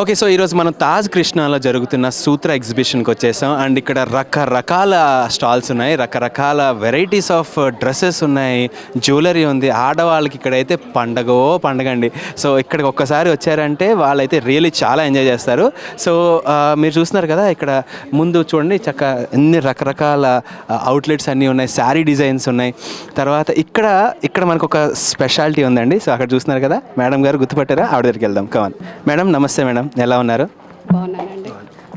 Okay so ఈరోజు మనం తాజ్ కృష్ణాలో జరుగుతున్న సూత్ర ఎగ్జిబిషన్కి వచ్చేసాం. అండ్ ఇక్కడ రకరకాల స్టాల్స్ ఉన్నాయి. రకరకాల వెరైటీస్ ఆఫ్ డ్రెస్సెస్ ఉన్నాయి. జ్యువెలరీ ఉంది. ఆడవాళ్ళకి ఇక్కడైతే పండగో పండగ అండి. సో ఇక్కడికి ఒక్కసారి వచ్చారంటే వాళ్ళైతే రియలీ చాలా ఎంజాయ్ చేస్తారు. సో మీరు చూస్తున్నారు కదా ఇక్కడ ముందు చూడండి చక్క ఎన్ని రకరకాల అవుట్లెట్స్ అన్నీ ఉన్నాయి. శారీ డిజైన్స్ ఉన్నాయి. తర్వాత ఇక్కడ ఇక్కడ మనకు ఒక స్పెషాలిటీ ఉందండి. సో అక్కడ చూస్తున్నారు కదా మేడం గారు గుర్తుపట్టారా? ఆవిడ దగ్గరికి వెళ్దాం. కమన్ మేడం నమస్తే మేడం. ఎలా ఉన్నారు? బాగున్నానండి.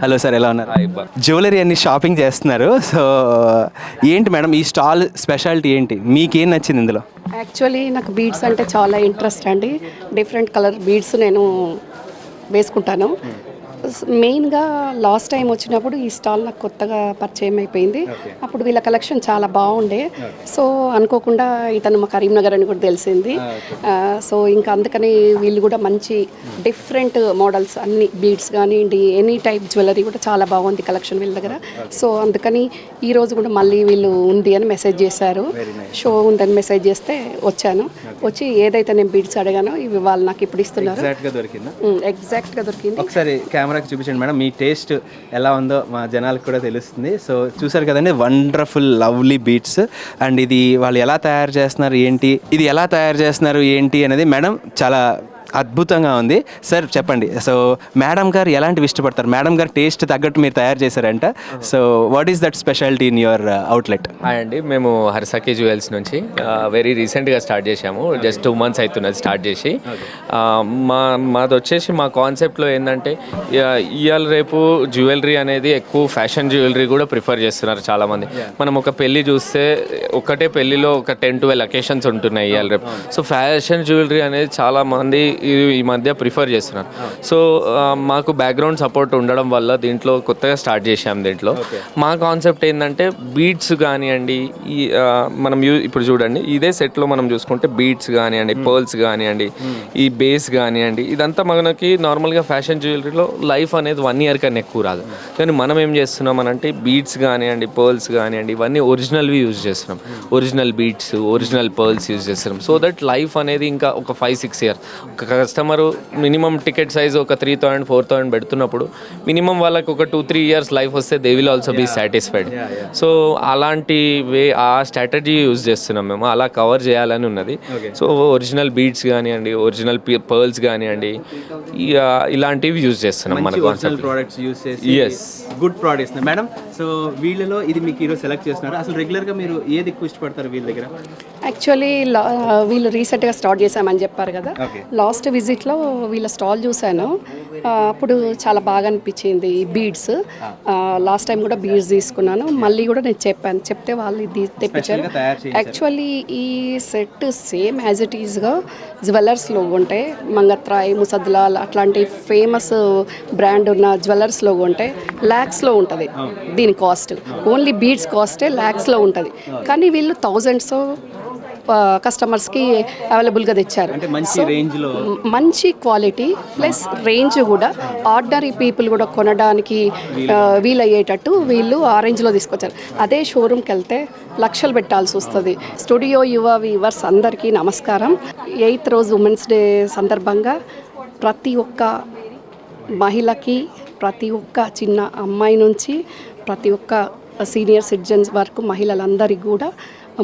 హలో సార్ ఎలా ఉన్నారు? జ్యువెలరీ అన్ని షాపింగ్ చేస్తున్నారు సో ఏంటి మేడం ఈ స్టాల్ స్పెషాలిటీ ఏంటి? మీకేం నచ్చింది ఇందులో? యాక్చువల్లీ నాకు బీడ్స్ అంటే చాలా ఇంట్రెస్ట్ అండి. డిఫరెంట్ కలర్ బీడ్స్ నేను వేసుకుంటాను. మెయిన్గా లాస్ట్ టైం వచ్చినప్పుడు ఈ స్టాల్ నాకు కొత్తగా పరిచయం అయిపోయింది. అప్పుడు వీళ్ళ కలెక్షన్ చాలా బాగుండే. సో అనుకోకుండా ఇతను మా కరీంనగర్ అని కూడా తెలిసింది. సో ఇంకా అందుకని వీళ్ళు కూడా మంచి డిఫరెంట్ మోడల్స్ అన్ని బీడ్స్ కానివ్వండి ఎనీ టైప్ జ్యువెలరీ కూడా చాలా బాగుంది కలెక్షన్ వీళ్ళ దగ్గర. సో అందుకని ఈ రోజు కూడా మళ్ళీ వీళ్ళు ఉంది అని మెసేజ్ చేశారు. షో ఉందని మెసేజ్ చేస్తే వచ్చాను. వచ్చి ఏదైతే నేను బీడ్స్ అడిగానో ఇవి వాళ్ళు నాకు ఇప్పుడు ఇస్తున్నారు. ఎగ్జాక్ట్గా దొరికిందా? ఎగ్జాక్ట్గా దొరికింది. ఒకసారి కెమెరాకి చూపించండి మేడం. మీ టేస్ట్ ఎలా ఉందో మా జనాలకు కూడా తెలుస్తుంది. సో చూసారు కదండి వండర్ఫుల్ లవ్లీ బీట్స్. అండ్ ఇది వాళ్ళు ఎలా తయారు చేస్తున్నారు ఏంటి ఇది ఎలా తయారు చేస్తున్నారు ఏంటి అనేది మేడం చాలా అద్భుతంగా ఉంది. సార్ చెప్పండి. సో మేడం గారు ఎలాంటివి ఇష్టపడతారు? మేడం గారు టేస్ట్ తగ్గట్టు మీరు తయారు చేశారంట. So what is that speciality in your outlet hi అండి. మేము హర్సకి జ్యువెల్స్ నుంచి వెరీ రీసెంట్గా స్టార్ట్ చేశాము. జస్ట్ టూ మంత్స్ అవుతున్నది స్టార్ట్ చేసి. మా మాది వచ్చేసి మా కాన్సెప్ట్లో ఏంటంటే ఇవాళ రేపు జ్యువెలరీ అనేది ఎక్కువ ఫ్యాషన్ జ్యువెలరీ కూడా ప్రిఫర్ చేస్తున్నారు చాలామంది. మనం ఒక పెళ్ళి చూస్తే ఒకటే పెళ్ళిలో ఒక టెన్ ట్వెల్వ్ అకేషన్స్ ఉంటున్నాయి ఇవాళ రేపు. సో ఫ్యాషన్ జ్యువెలరీ అనేది చాలా మంది ఈ ఈ మధ్య ప్రిఫర్ చేస్తున్నారు. సో మాకు బ్యాక్గ్రౌండ్ సపోర్ట్ ఉండడం వల్ల దీంట్లో కొత్తగా స్టార్ట్ చేశాం దీంట్లో. మా కాన్సెప్ట్ ఏంటంటే బీట్స్ కానివ్వండి ఈ మనం యూ ఇప్పుడు చూడండి ఇదే సెట్లో మనం చూసుకుంటే బీట్స్ కానివ్వండి పర్ల్స్ కానివ్వండి ఈ బేస్ కానివ్వండి ఇదంతా మనకి నార్మల్గా ఫ్యాషన్ జ్యువెలరీలో లైఫ్ అనేది వన్ ఇయర్ కన్నా ఎక్కువ రాదు. కానీ మనం ఏం చేస్తున్నాం అంటే బీట్స్ కానివ్వండి పర్ల్స్ కానివ్వండి ఇవన్నీ ఒరిజినల్వి యూజ్ చేస్తున్నాం. Original beads original pearls use చేస్తున్నాం. సో దట్ లైఫ్ అనేది ఇంకా ఒక ఫైవ్ సిక్స్ ఇయర్స్ ఒక కస్టమర్ మినిమం టికెట్ సైజ్ ఒక త్రీ థౌసండ్ ఫోర్ థౌసండ్ పెడుతున్నప్పుడు మినిమం వాళ్ళకి ఒక టూ త్రీ ఇయర్స్ లైఫ్ వస్తే they will also be satisfied so అలాంటి వే ఆ స్ట్రాటజీ యూజ్ చేస్తున్నాం మేము. అలా కవర్ చేయాలని ఉన్నది. సో ఒరిజినల్ బీట్స్ కానివ్వండి ఒరిజినల్ పర్ల్స్ కానివ్వండి ఇలాంటివి యూజ్ చేస్తున్నాం మన ప్రోడక్ట్స్ చేసి. గుడ్ ప్రోడక్ట్స్ మేడం సో వీళ్ళలో ఇది మీకు ఈరోజు సెలెక్ట్ చేస్తున్నారు. అసలు రెగ్యులర్గా మీరు ఏది ఎక్కువ ఇష్టపడతారు వీళ్ళ దగ్గర? యాక్చువల్లీ లా- వీళ్ళు రీసెంట్గా స్టార్ట్ చేశామని చెప్పారు కదా. లాస్ట్ విజిట్లో వీళ్ళ స్టాల్ చూశాను. అప్పుడు చాలా బాగా అనిపించింది ఈ బీడ్స్ లాస్ట్ టైం కూడా బీడ్స్ తీసుకున్నాను. మళ్ళీ కూడా నేను చెప్పాను. చెప్తే వాళ్ళు ఇది తెప్పించారు. యాక్చువల్లీ ఈ సెట్ సేమ్ యాజ్ ఇట్ ఈస్గా జ్యువెలర్స్లో ఉంటాయి మంగత్రాయ్ ముసద్లాల్ అట్లాంటి ఫేమస్ బ్రాండ్ ఉన్న జ్యువెలర్స్లో ఉంటాయి ల్యాక్స్లో ఉంటుంది దీని కాస్ట్ ఓన్లీ బీడ్స్ కాస్టే ల్యాక్స్లో ఉంటుంది. కానీ వీళ్ళు థౌజండ్స్ కస్టమర్స్కి అవైలబుల్గా తెచ్చారు. మంచి క్వాలిటీ ప్లస్ రేంజ్ కూడా ఆర్డినరీ పీపుల్ కూడా కొనడానికి వీలయ్యేటట్టు. వీళ్ళు ఆ రేంజ్లో తీసుకొచ్చారు. అదే షోరూమ్కి వెళ్తే లక్షలు పెట్టాల్సి వస్తుంది. స్టూడియో యువ వీవర్స్ అందరికీ నమస్కారం. ఎయిత్ రోజు ఉమెన్స్ డే సందర్భంగా ప్రతి ఒక్క మహిళకి ప్రతి ఒక్క చిన్న అమ్మాయి నుంచి ప్రతి ఒక్క సీనియర్ సిటిజన్స్ వరకు మహిళలందరికీ కూడా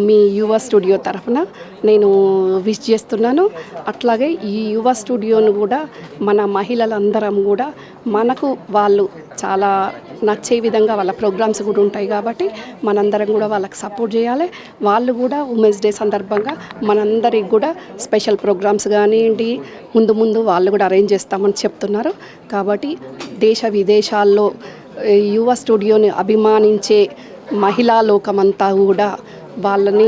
మీ యువ స్టూడియో తరఫున నేను విష్ చేస్తున్నాను. అట్లాగే ఈ యువ స్టూడియోను కూడా మన మహిళలందరం కూడా మనకు వాళ్ళు చాలా నచ్చే విధంగా వాళ్ళ ప్రోగ్రామ్స్ కూడా ఉంటాయి కాబట్టి మనందరం కూడా వాళ్ళకి సపోర్ట్ చేయాలి. వాళ్ళు కూడా ఉమెన్స్ డే సందర్భంగా మనందరికి కూడా స్పెషల్ ప్రోగ్రామ్స్ కానివ్వండి ముందు ముందు వాళ్ళు కూడా అరేంజ్ చేస్తామని చెప్తున్నారు. కాబట్టి దేశ విదేశాల్లో యువ స్టూడియోని అభిమానించే మహిళా లోకమంతా కూడా వాళ్ళని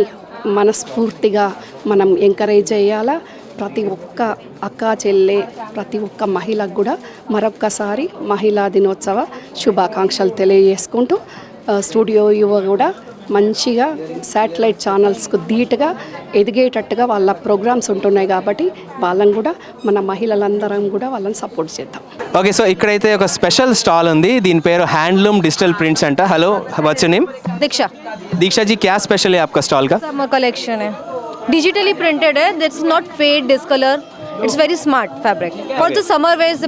మనస్ఫూర్తిగా మనం ఎంకరేజ్ చేయాలా? ప్రతి ఒక్క అక్క చెల్లె ప్రతి ఒక్క మహిళకు కూడా మరొక్కసారి మహిళా దినోత్సవ శుభాకాంక్షలు తెలియజేసుకుంటూ స్టూడియో యువ కూడా మంచిగా శాటిలైట్ ఛానల్స్కు ధీటుగా ఎదిగేటట్టుగా వాళ్ళ ప్రోగ్రామ్స్ ఉంటున్నాయి కాబట్టి వాళ్ళని కూడా మన మహిళలందరం కూడా వాళ్ళని సపోర్ట్ చేద్దాం ఓకే సో ఇక్కడైతే ఒక స్పెషల్ స్టాల్ ఉంది దీని పేరు హ్యాండ్లూమ్ డిజిటల్ ప్రింట్స్ అంట హలో వచ్చి నేమ్ दीक्षा दीक्षा जी क्या स्पेशल है आपका स्टॉल का समर कलेक्शन है डिजिटली प्रिंटेड है that's not fade discolour it's very smart fabric for the summer wear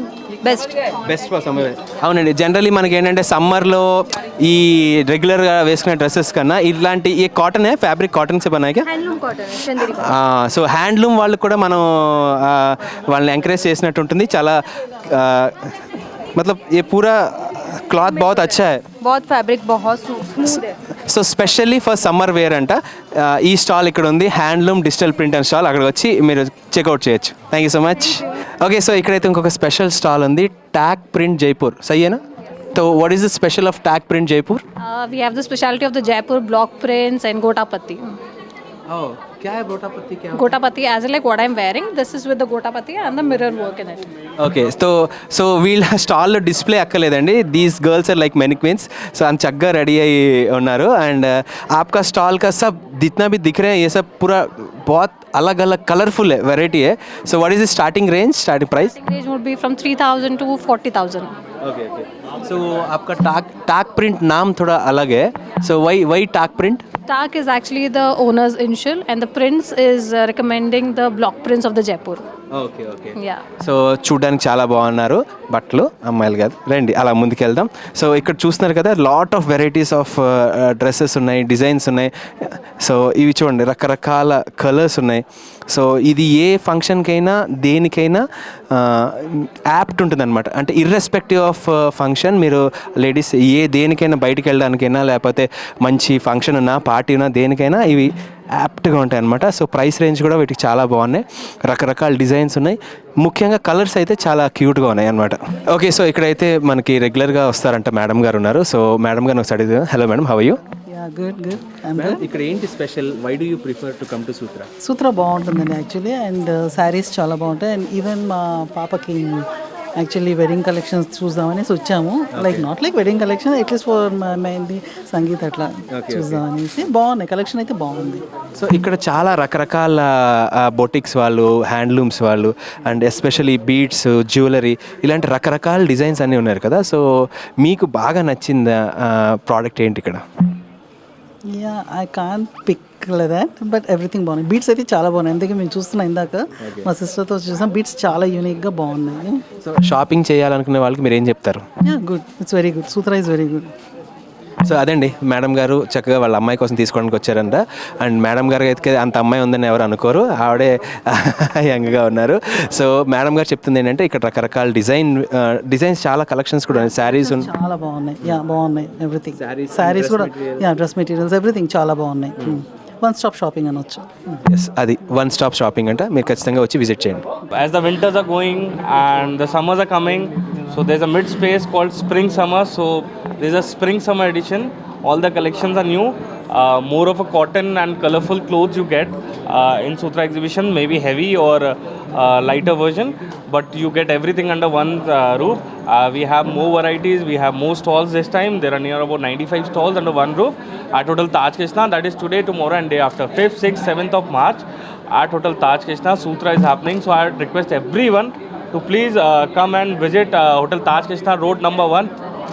best best for summer అవునండి. జనరలీ మనకి ఏంటంటే సమ్మర్లో ఈ రెగ్యులర్గా వేసుకునే డ్రెస్సెస్ కన్నా ఇలాంటి ఈ కాటనే ఫ్యాబ్రిక్ కాటన్ చెప్పనాయి సో హ్యాండ్లూమ్ వాళ్ళు కూడా మనం వాళ్ళని ఎంకరేజ్ చేసినట్టు ఉంటుంది. చాలా మతలబ్ ఏ పూరా पूरा క్లాత్ बहुत अच्छा है बहुत फैब्रिक बहुत स्मूथ है so specially for summer wear అంట ఆ, ఈ స్టాల్ ఇక్కడ ఉంది handloom digital print and stall అక్కడికి వచ్చి మీరు చెక్అవుట్ చేయొచ్చు thank you so much okay so ఇక్కడైతే ఇంకొక స్పెషల్ స్టాల్ ఉంది tag print Jaipur సయ్యేనా so what is the special of tag print Jaipur uh, we have the specialty of the jaipur block prints and gotapati क्या है बोटापत्ती क्या gotapati as in like what i'm wearing this is with the gotapati and the mirror work in it okay so so వీళ్ళ స్టాల్లో display అక్కర్లేదండి these girls are like many queens so అంత చక్కగా ready అయ్యి ఉన్నారు and आपका stall का सब जितना भी दिख रहे हैं ये सब पूरा बहुत अलग अलग कलरफुल है वेराइटी है so what is the starting range starting price range would be from 3000 to 40000 okay okay so आपका टाक टाक प्रिंट नाम थोड़ा अलग है सो वही वही टाक print Tak is actually the owner's initial and the prince is uh, recommending the block prints of the Jaipur. Okay okay. So చూడడానికి చాలా బాగున్నారు బట్టలు అమ్మాయిలు కాదు. రండి అలా ముందుకెళ్దాం. సో ఇక్కడ చూస్తున్నారు కదా lot of varieties of dresses ఉన్నాయి డిజైన్స్ ఉన్నాయి. సో ఇవి చూడండి రకరకాల కలర్స్ ఉన్నాయి. సో ఇది ఏ ఫంక్షన్కైనా దేనికైనా యాప్ట్ ఉంటుంది అనమాట అంటే ఇర్రెస్పెక్టివ్ ఆఫ్ ఫంక్షన్ మీరు లేడీస్ ఏ దేనికైనా బయటికి వెళ్ళడానికైనా లేకపోతే మంచి ఫంక్షన్ ఉన్నా పార్టీ ఉన్నా దేనికైనా ఇవి యాప్ట్గా ఉంటాయి అనమాట సో ప్రైస్ రేంజ్ కూడా వీటికి చాలా బాగున్నాయి. రకరకాల డిజైన్స్ ఉన్నాయి. ముఖ్యంగా కలర్స్ అయితే చాలా క్యూట్గా ఉన్నాయి అనమాట ఓకే సో ఇక్కడైతే మనకి రెగ్యులర్గా వస్తారంట మేడం గారు ఉన్నారు. సో మేడం గారు ఒకసారి hello madam. How you yeah good ఇక్కడ ఏంటి special why do you prefer to come to Sutra Sutra బాగుంటుందండి యాక్చువల్లీ అండ్ శారీస్ చాలా బాగుంటాయి. అండ్ ఈవెన్ మా పాపకి యాక్చువల్లీ వెడ్డింగ్ కలెక్షన్స్ చూద్దామనేసి వచ్చాము. Like not like wedding collection at least for mehndi sangeet అట్లా చూద్దామనేసి. బాగున్నాయి కలెక్షన్ అయితే బాగుంది. సో ఇక్కడ చాలా రకరకాల బొటిక్స్ వాళ్ళు హ్యాండ్లూమ్స్ వాళ్ళు అండ్ ఎస్పెషలీ బీడ్స్ జ్యువెలరీ ఇలాంటి రకరకాల డిజైన్స్ అన్నీ ఉన్నారు కదా. సో మీకు బాగా నచ్చింది ప్రోడక్ట్ ఏంటి ఇక్కడ? Yeah I can pick but everything బాగున్నాయి. బీట్స్ అయితే చాలా బాగున్నాయి. అందుకే మేము చూస్తున్నాం ఇందాక మా సిస్టర్తో చూసాం. బీట్స్ చాలా యూనిక్గా బాగున్నాయి. సో షాపింగ్ చేయాలనుకునే వాళ్ళకి మీరు ఏం చెప్తారు? Good it's very good Sutra is very good so అదండి. మేడం గారు చక్కగా వాళ్ళ అమ్మాయి కోసం తీసుకోవడానికి వచ్చారంట. అండ్ మేడం గారు అయితే అంత అమ్మాయి ఉందని ఎవరు అనుకోరు. ఆవిడే యంగ్గా ఉన్నారు. సో మేడం గారు చెప్తుంది ఏంటంటే ఇక్కడ రకరకాల డిజైన్ డిజైన్స్ చాలా కలెక్షన్స్ కూడా ఉన్నాయి. శారీస్ చాలా బాగున్నాయి. యా బాగున్నాయి. ఎవ్రీథింగ్ శారీస్ కూడా యా డ్రెస్ మెటీరియల్స్ ఎవ్రీథింగ్ చాలా బాగున్నాయి. వన్ స్టాప్ షాపింగ్ అనొచ్చు ఎస్ అది వన్ స్టాప్ షాపింగ్ అంట మీరు ఖచ్చితంగా వచ్చి విజిట్ చేయండి as the winters are going and the summers are coming so there's a mid space called spring summer so there's a spring summer edition all the collections are new uh, more of a cotton and colorful clothes you get uh, in sutra exhibition maybe heavy or uh, lighter version but you get everything under one uh, roof uh, we have more varieties we have more stalls this time there are near about 95 stalls under one roof at total taj krishna that is today tomorrow and day after 5th 6th 7th of march at Hotel Taj Krishna. Sutra is happening, so I request everyone to please uh, come and visit uh, Hotel Taj Krishna, road number one,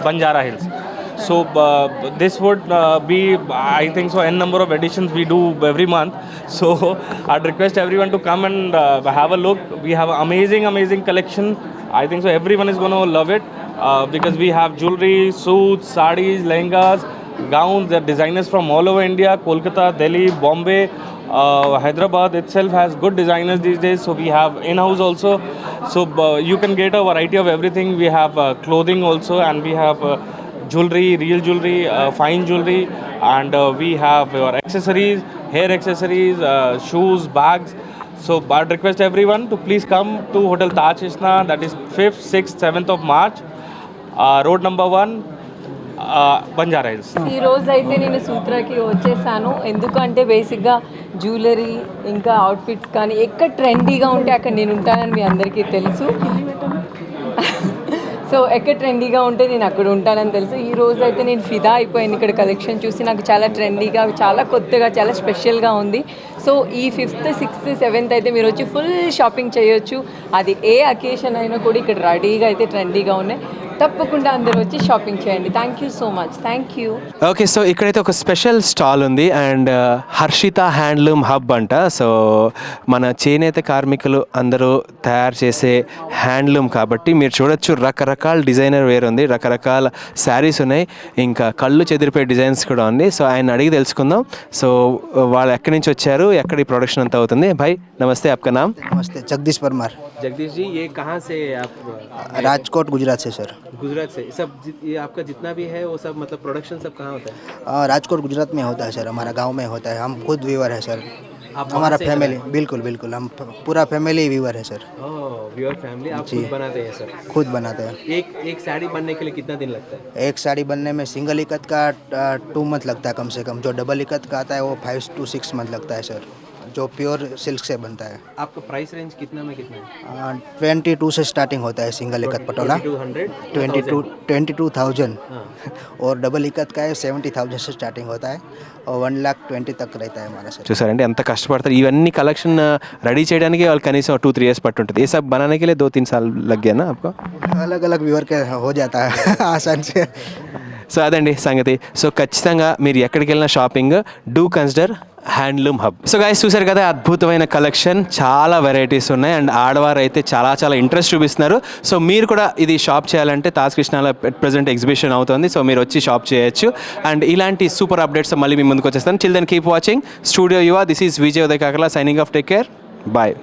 Banjara Hills. So uh, this would uh, be, I think, so n number of editions we do every month. So I'd request everyone to come and uh, have a look. We have amazing, amazing collection. I think so everyone is going to love it uh, because we have jewelry, suits, sarees, lehengas, gowns. They're designers from all over India, Kolkata, Delhi, Bombay. Uh, Hyderabad itself has good designers these days, so we have in-house also. So uh, you can get a variety of everything. We have uh, clothing also, and we have uh, jewelry, real jewelry, uh, fine jewelry, and uh, we have your accessories, hair accessories, uh, shoes, bags. So I'd request everyone to please come to Hotel Taj Krishna. That is 5th, 6th, 7th of March, uh, road number one, uh, Banjara Hills. ఈ రోజు అయితే నేను సూత్రాకి వచ్చేసాను ఎందుకంటే బేసిక్గా jewellery ఇంకా outfits కానీ ఎక్కడ ట్రెండీగా ఉంటే అక్కడ నేను ఉంటానని మీ అందరికీ తెలుసు సో ఎక్కడ ట్రెండీగా ఉంటే నేను అక్కడ ఉంటానని తెలుసు. ఈ రోజు అయితే నేను ఫిదా అయిపోయింది ఇక్కడ కలెక్షన్ చూసి. నాకు చాలా ట్రెండీగా చాలా కొత్తగా చాలా స్పెషల్గా ఉంది. సో ఈ ఫిఫ్త్ సిక్స్త్ సెవెంత్ అయితే మీరు వచ్చి ఫుల్ షాపింగ్ చేయొచ్చు. అది ఏ అకేషన్ అయినా కూడా ఇక్కడ రెడీగా అయితే ట్రెండీగా ఉన్నాయి. తప్పకుండా అందరూ వచ్చి షాపింగ్ చేయండి thank you so much thank you okay so ఇక్కడైతే ఒక స్పెషల్ స్టాల్ ఉంది అండ్ హర్షిత హ్యాండ్లూమ్ హబ్ అంట సో మన చేనేత కార్మికులు అందరూ తయారు చేసే హ్యాండ్లూమ్ కాబట్టి మీరు చూడొచ్చు రకరకాల డిజైనర్ వేర్ ఉంది రకరకాల శారీస్ ఉన్నాయి ఇంకా కళ్ళు చెదిరిపోయే డిజైన్స్ కూడా ఉంది సో ఆయన అడిగి తెలుసుకుందాం సో వాళ్ళు ఎక్కడి నుంచి వచ్చారు ఎక్కడ ఈ ప్రొడక్షన్ అంతా అవుతుంది భాయ్ నమస్తే आपका नाम नमस्ते जगदीश परमार जगदीश जी ये कहाँ से आप राजकोट गुजरात से सर गुजरात से? सब ये आपका जितना भी है वो सब मतलब प्रोडक्शन सब कहाँ होता है? राजकोट गुजरात में होता है सर। हमारा गाँव में होता है। हम खुद व्यूवर है सर। आप हमारा फैमिली बिल्कुल बिल्कुल। हम पूरा फैमिली व्यूवर है सर। व्यूअर फैमिली आप खुद बनाते हैं सर? खुद बनाते हैं। एक एक साड़ी बनने के लिए कितना दिन लगता है? एक साड़ी बनने में सिंगल इकत का टू मंथ लगता है कम से कम। जो डबल इकत का आता है वो फाइव टू सिक्स मंथ लगता है सर। जो प्योर सिल्क से बनता है आपका प्राइस रेंज कितना में कितना है ट्वेंटी टू से स्टार्टिंग होता है single ikat patola two hundred twenty two twenty two thousand हाँ और डबल इकत का है सेवेंटी थाउजेंड से स्टार्टिंग होता है और वन लाख ट्वेंटी तक रहता है हमारा सर చూసారండి ఎంత కష్టపడతారు ఇవన్నీ కలెక్షన్ రెడీ చేయడానికి వాళ్ళు కనీసం టూ త్రీ ఇయర్స్ పట్టుంటుంది ये सब बनाने के लिए दो तीन साल लग गया ना आपको अलग अलग व्यूअर के हो जाता है आसान से సో అదండి సంగతి. సో ఖచ్చితంగా మీరు ఎక్కడికి వెళ్ళిన shopping do consider handloom hub. So guys చూసారు కదా అద్భుతమైన కలెక్షన్. చాలా వెరైటీస్ ఉన్నాయి. అండ్ ఆడవారు అయితే చాలా చాలా ఇంట్రెస్ట్ చూపిస్తున్నారు. సో మీరు కూడా ఇది షాప్ చేయాలంటే తాజ్ కృష్ణాలో ప్రజెంట్ ఎగ్జిబిషన్ అవుతుంది. సో మీరు వచ్చి షాప్ చేయొచ్చు. అండ్ ఇలాంటి సూపర్ అప్డేట్స్ మళ్ళీ మీ ముందుకు వచ్చేస్తాను. Chill then keep watching studio Yuva this is Vijay Uday Kakala signing off take care bye